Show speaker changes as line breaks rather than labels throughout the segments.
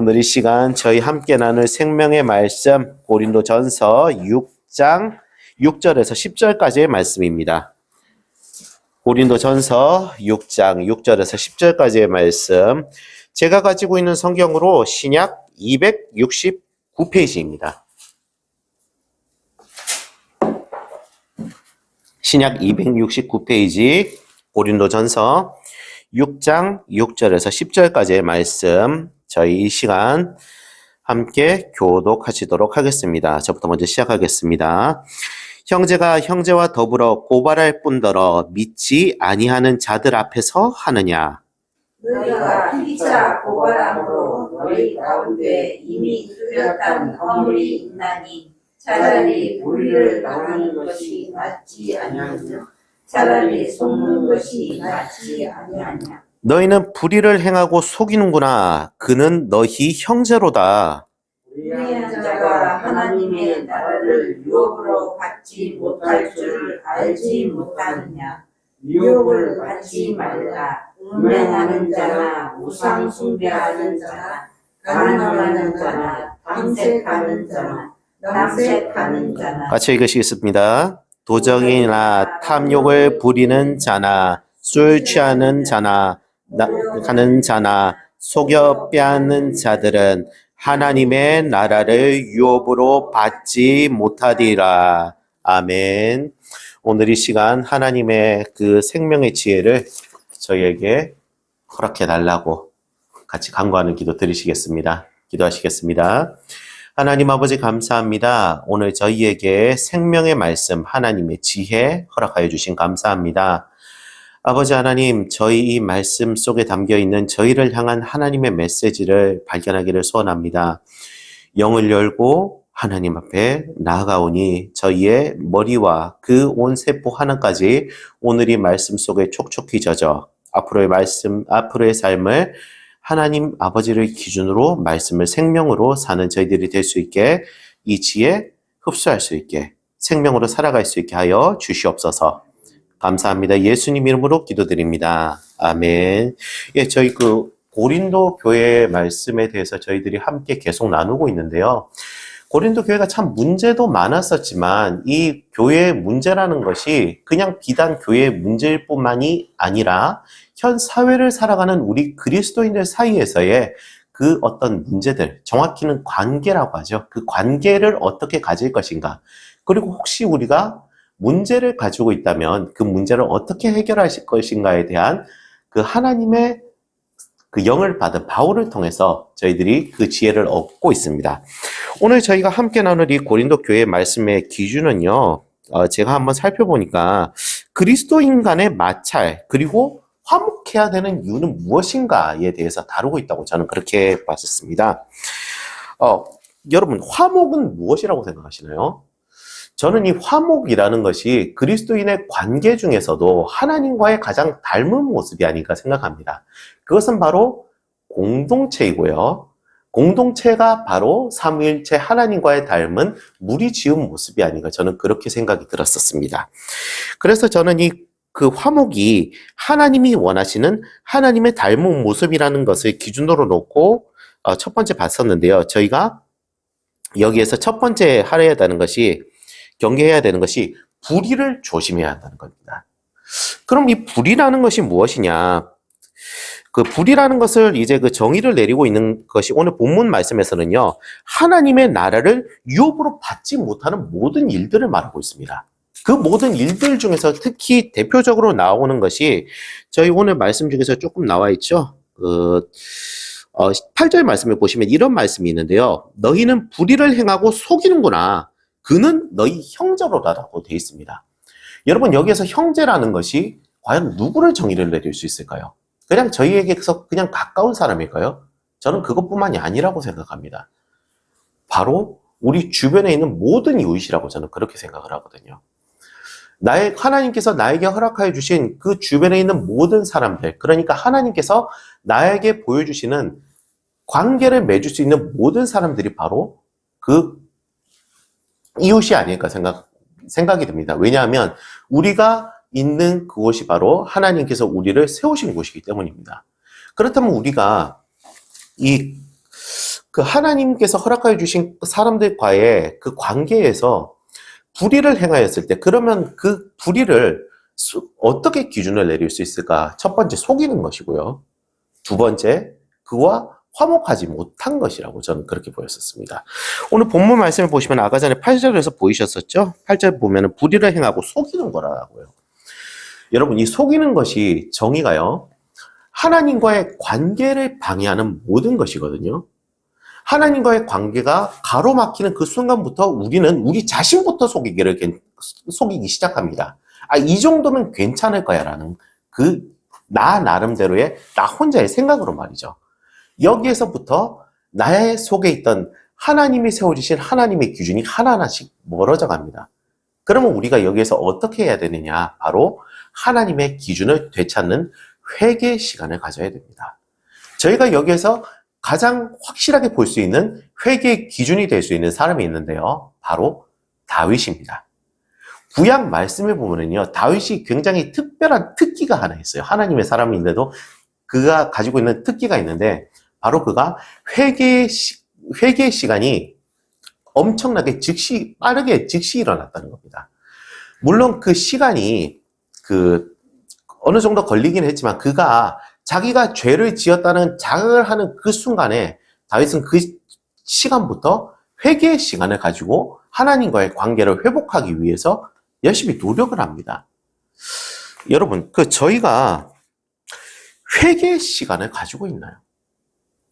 오늘 이 시간 저희 함께 나눌 생명의 말씀 고린도 전서 6장 6절에서 10절까지의 말씀입니다. 고린도 전서 6장 6절에서 10절까지의 말씀. 제가 가지고 있는 성경으로 신약 269페이지입니다. 신약 269페이지 고린도 전서 6장 6절에서 10절까지의 말씀 저희 이 시간 함께 교독하시도록 하겠습니다. 저부터 먼저 시작하겠습니다. 형제가 형제와 더불어 고발할 뿐더러 믿지 아니하는 자들 앞에서 하느냐
너희가 피차 고발함으로 너희 가운데 이미 뚫렸던 허물이 있나니 차라리 불의를 당하는 것이 낫지 아니하며 차라리 속는 것이 낫지 아니하냐
너희는 불의를 행하고 속이는구나. 그는 너희 형제로다.
불의한 자가 하나님의 나라를 유업으로 받지 못할 줄 알지 못하느냐? 유업을 받지 말라. 음행하는 자나 우상 숭배하는 자나 가늠하는 자나 탐색하는 자나 남색하는 자나
같이 읽으시겠습니다. 도정이나 탐욕을 부리는 자나 술 취하는 자나 나- 하는 자나 속여 빼앗는 자들은 하나님의 나라를 유업으로 받지 못하리라. 아멘. 오늘 이 시간 하나님의 그 생명의 지혜를 저희에게 허락해 달라고 같이 간구하는 기도 드리시겠습니다. 기도하시겠습니다. 하나님 아버지 감사합니다. 오늘 저희에게 생명의 말씀 하나님의 지혜 허락하여 주신 감사합니다. 아버지 하나님, 저희 이 말씀 속에 담겨 있는 저희를 향한 하나님의 메시지를 발견하기를 소원합니다. 영을 열고 하나님 앞에 나아가오니 저희의 머리와 그 온 세포 하나까지 오늘 이 말씀 속에 촉촉히 젖어 앞으로의 말씀, 앞으로의 삶을 하나님 아버지를 기준으로 말씀을 생명으로 사는 저희들이 될 수 있게 이 지혜 흡수할 수 있게 생명으로 살아갈 수 있게 하여 주시옵소서. 감사합니다. 예수님 이름으로 기도드립니다. 아멘. 예, 저희 그 고린도 교회 말씀에 대해서 저희들이 함께 계속 나누고 있는데요. 고린도 교회가 참 문제도 많았었지만 이 교회의 문제라는 것이 그냥 비단 교회의 문제일 뿐만이 아니라 현 사회를 살아가는 우리 그리스도인들 사이에서의 그 어떤 문제들, 정확히는 관계라고 하죠. 그 관계를 어떻게 가질 것인가. 그리고 혹시 우리가 문제를 가지고 있다면 그 문제를 어떻게 해결하실 것인가에 대한 그 하나님의 그 영을 받은 바울을 통해서 저희들이 그 지혜를 얻고 있습니다. 오늘 저희가 함께 나눌 이 고린도 교회 말씀의 기준은요, 어, 제가 한번 살펴보니까 그리스도인 간의 마찰, 그리고 화목해야 되는 이유는 무엇인가에 대해서 다루고 있다고 저는 그렇게 봤었습니다. 어, 여러분, 화목은 무엇이라고 생각하시나요? 저는 이 화목이라는 것이 그리스도인의 관계 중에서도 하나님과의 가장 닮은 모습이 아닌가 생각합니다. 그것은 바로 공동체이고요. 공동체가 바로 삼위일체 하나님과의 닮은 무리 지은 모습이 아닌가 저는 그렇게 생각이 들었었습니다. 그래서 저는 이 그 화목이 하나님이 원하시는 하나님의 닮은 모습이라는 것을 기준으로 놓고 어, 첫 번째 봤었는데요. 저희가 여기에서 첫 번째 하려야 되는 것이 경계해야 되는 것이 불의를 조심해야 한다는 겁니다. 그럼 이 불의라는 것이 무엇이냐? 그 불의라는 것을 이제 그 정의를 내리고 있는 것이 오늘 본문 말씀에서는요, 하나님의 나라를 유업으로 받지 못하는 모든 일들을 말하고 있습니다. 그 모든 일들 중에서 특히 대표적으로 나오는 것이 저희 오늘 말씀 중에서 조금 나와 있죠. 그, 어, 8절 말씀에 보시면 이런 말씀이 있는데요. 너희는 불의를 행하고 속이는구나. 그는 너희 형제로다라고 되어 있습니다. 여러분, 여기에서 형제라는 것이 과연 누구를 정의를 내릴 수 있을까요? 그냥 저희에게서 그냥 가까운 사람일까요? 저는 그것뿐만이 아니라고 생각합니다. 바로 우리 주변에 있는 모든 이웃이라고 저는 그렇게 생각을 하거든요. 나의 하나님께서 나에게 허락하여 주신 그 주변에 있는 모든 사람들, 그러니까 하나님께서 나에게 보여주시는 관계를 맺을 수 있는 모든 사람들이 바로 그 이웃이 아닐까 생각 생각이 듭니다. 왜냐하면 우리가 있는 그곳이 바로 하나님께서 우리를 세우신 곳이기 때문입니다. 그렇다면 우리가 이 그 하나님께서 허락하여 주신 사람들과의 그 관계에서 불의를 행하였을 때 그러면 그 불의를 수- 어떻게 기준을 내릴 수 있을까? 첫 번째 속이는 것이고요. 두 번째 그와 화목하지 못한 것이라고 저는 그렇게 보였었습니다. 오늘 본문 말씀을 보시면 아까 전에 8절에서 보이셨었죠? 8절 보면은 불의를 행하고 속이는 거라고요. 여러분 이 속이는 것이 정의가요. 하나님과의 관계를 방해하는 모든 것이거든요. 하나님과의 관계가 가로막히는 그 순간부터 우리는 우리 자신부터 속이기를 괜- 속이기 시작합니다. 아, 이 정도면 괜찮을 거야 라는 그 나 나름대로의 나 혼자의 생각으로 말이죠. 여기에서부터 나의 속에 있던 하나님이 세워주신 하나님의 기준이 하나하나씩 멀어져 갑니다. 그러면 우리가 여기에서 어떻게 해야 되느냐? 바로 하나님의 기준을 되찾는 회개 시간을 가져야 됩니다. 저희가 여기에서 가장 확실하게 볼 수 있는 회개의 기준이 될 수 있는 사람이 있는데요. 바로 다윗입니다. 구약 말씀에 보면은요, 다윗이 굉장히 특별한 특기가 하나 있어요. 하나님의 사람인데도 그가 가지고 있는 특기가 있는데, 바로 그가 회개 시, 회개 시간이 엄청나게 즉시, 빠르게 즉시 일어났다는 겁니다. 물론 그 시간이 그 어느 정도 걸리긴 했지만 그가 자기가 죄를 지었다는 자각을 하는 그 순간에 다윗은 그 시간부터 회개의 시간을 가지고 하나님과의 관계를 회복하기 위해서 열심히 노력을 합니다. 여러분, 그 저희가 회개의 시간을 가지고 있나요?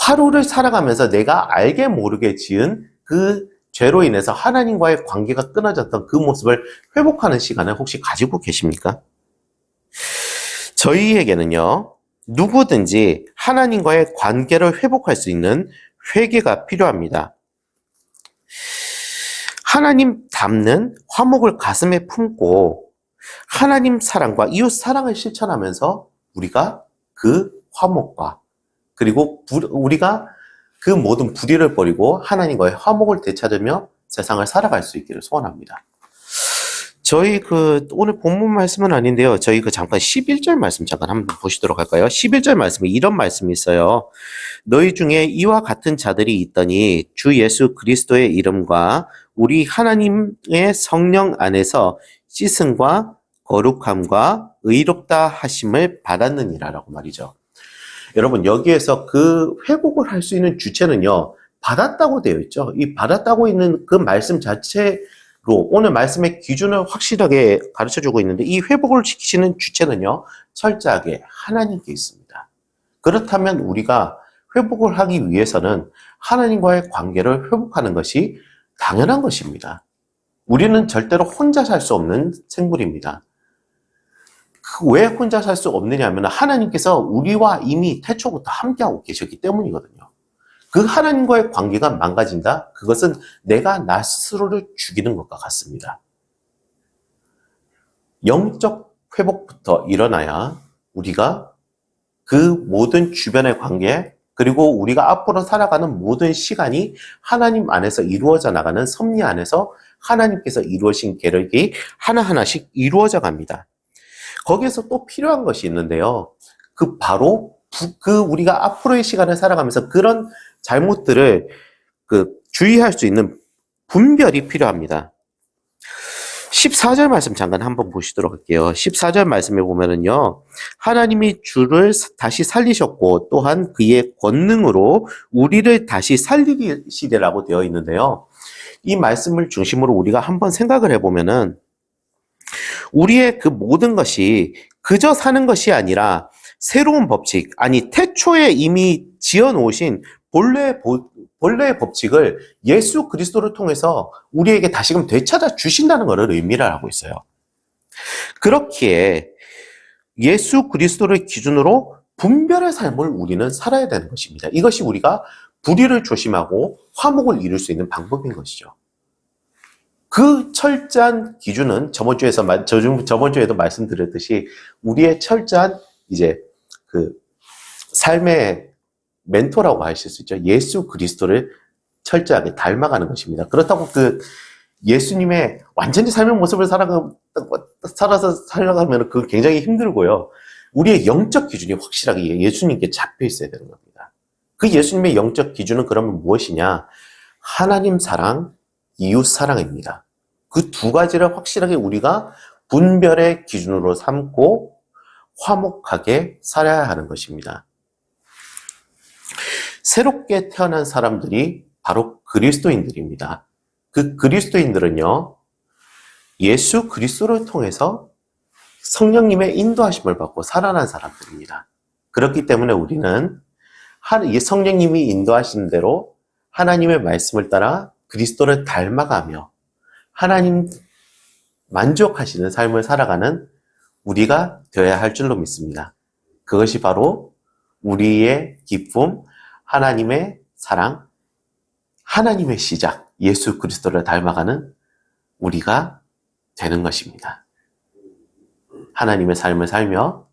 하루를 살아가면서 내가 알게 모르게 지은 그 죄로 인해서 하나님과의 관계가 끊어졌던 그 모습을 회복하는 시간을 혹시 가지고 계십니까? 저희에게는요, 누구든지 하나님과의 관계를 회복할 수 있는 회개가 필요합니다. 하나님 닮는 화목을 가슴에 품고 하나님 사랑과 이웃 사랑을 실천하면서 우리가 그 화목과 그리고 불- 우리가 그 모든 불의를 버리고 하나님과의 화목을 되찾으며 세상을 살아갈 수 있기를 소원합니다. 저희 그 오늘 본문 말씀은 아닌데요. 저희 그 잠깐 11절 말씀 잠깐 한번 보시도록 할까요? 11절 말씀에 이런 말씀이 있어요. 너희 중에 이와 같은 자들이 있더니 주 예수 그리스도의 이름과 우리 하나님의 성령 안에서 씻음과 거룩함과 의롭다 하심을 받았느니라라고 말이죠. 여러분 여기에서 그 회복을 할 수 있는 주체는요. 받았다고 되어 있죠. 이 받았다고 있는 그 말씀 자체로 오늘 말씀의 기준을 확실하게 가르쳐 주고 있는데 이 회복을 시키시는 주체는요. 철저하게 하나님께 있습니다. 그렇다면 우리가 회복을 하기 위해서는 하나님과의 관계를 회복하는 것이 당연한 것입니다. 우리는 절대로 혼자 살 수 없는 생물입니다. 그왜 혼자 살 수 없느냐 하면 하나님께서 우리와 이미 태초부터 함께하고 계셨기 때문이거든요. 그 하나님과의 관계가 망가진다? 그것은 내가 나 스스로를 죽이는 것과 같습니다. 영적 회복부터 일어나야 우리가 그 모든 주변의 관계, 그리고 우리가 앞으로 살아가는 모든 시간이 하나님 안에서 이루어져 나가는 섭리 안에서 하나님께서 이루어진 계획이 하나하나씩 이루어져 갑니다. 거기에서 또 필요한 것이 있는데요. 그 바로 부- 그 우리가 앞으로의 시간을 살아가면서 그런 잘못들을 그 주의할 수 있는 분별이 필요합니다. 14절 말씀 잠깐 한번 보시도록 할게요. 14절 말씀에 보면은요. 하나님이 주를 다시 살리셨고 또한 그의 권능으로 우리를 다시 살리시리라고 되어 있는데요. 이 말씀을 중심으로 우리가 한번 생각을 해보면은 우리의 그 모든 것이 그저 사는 것이 아니라 새로운 법칙, 아니 태초에 이미 지어 놓으신 본래의, 보- 본래의 법칙을 예수 그리스도를 통해서 우리에게 다시금 되찾아 주신다는 것을 의미를 하고 있어요. 그렇기에 예수 그리스도를 기준으로 분별의 삶을 우리는 살아야 되는 것입니다. 이것이 우리가 불의를 조심하고 화목을 이룰 수 있는 방법인 것이죠. 그 철저한 기준은 저번 주에서 저번 주에도 말씀드렸듯이 우리의 철저한 이제 그 삶의 멘토라고 하실 수 있죠. 예수 그리스도를 철저하게 닮아가는 것입니다. 그렇다고 그 예수님의 완전히 삶의 모습을 살아가, 살아서 살아가면 그건 굉장히 힘들고요. 우리의 영적 기준이 확실하게 예수님께 잡혀 있어야 되는 겁니다. 그 예수님의 영적 기준은 그러면 무엇이냐? 하나님 사랑, 이웃 사랑입니다. 그 두 가지를 확실하게 우리가 분별의 기준으로 삼고 화목하게 살아야 하는 것입니다. 새롭게 태어난 사람들이 바로 그리스도인들입니다. 그 그리스도인들은요, 예수 그리스도를 통해서 성령님의 인도하심을 받고 살아난 사람들입니다. 그렇기 때문에 우리는 성령님이 인도하신 대로 하나님의 말씀을 따라 그리스도를 닮아가며 하나님 만족하시는 삶을 살아가는 우리가 되어야 할 줄로 믿습니다. 그것이 바로 우리의 기쁨, 하나님의 사랑, 하나님의 시작, 예수 그리스도를 닮아가는 우리가 되는 것입니다. 하나님의 삶을 살며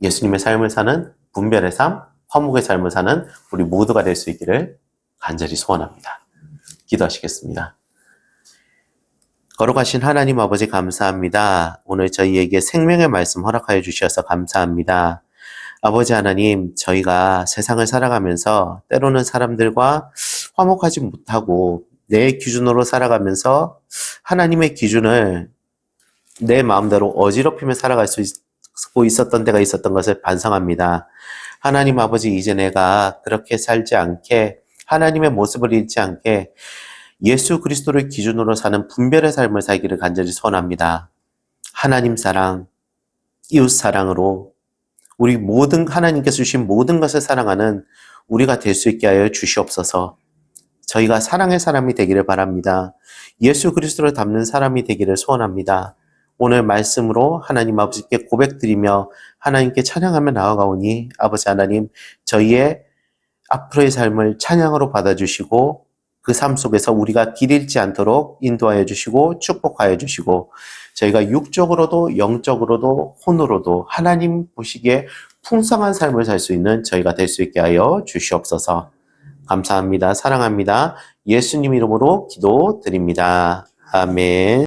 예수님의 삶을 사는 분별의 삶, 화목의 삶을 사는 우리 모두가 될 수 있기를 간절히 소원합니다. 기도하시겠습니다. 거룩하신 하나님 아버지 감사합니다. 오늘 저희에게 생명의 말씀 허락하여 주셔서 감사합니다. 아버지 하나님, 저희가 세상을 살아가면서 때로는 사람들과 화목하지 못하고 내 기준으로 살아가면서 하나님의 기준을 내 마음대로 어지럽히며 살아갈 수 있고 있었던 때가 있었던 것을 반성합니다. 하나님 아버지, 이제 내가 그렇게 살지 않게 하나님의 모습을 잃지 않게 예수 그리스도를 기준으로 사는 분별의 삶을 살기를 간절히 소원합니다. 하나님 사랑, 이웃 사랑으로 우리 모든 하나님께서 주신 모든 것을 사랑하는 우리가 될 수 있게 하여 주시옵소서. 저희가 사랑의 사람이 되기를 바랍니다. 예수 그리스도를 닮는 사람이 되기를 소원합니다. 오늘 말씀으로 하나님 아버지께 고백드리며 하나님께 찬양하며 나아가오니 아버지 하나님 저희의 앞으로의 삶을 찬양으로 받아주시고 그 삶 속에서 우리가 길 잃지 않도록 인도하여 주시고 축복하여 주시고 저희가 육적으로도 영적으로도 혼으로도 하나님 보시기에 풍성한 삶을 살 수 있는 저희가 될 수 있게 하여 주시옵소서. 감사합니다. 사랑합니다. 예수님 이름으로 기도드립니다. 아멘.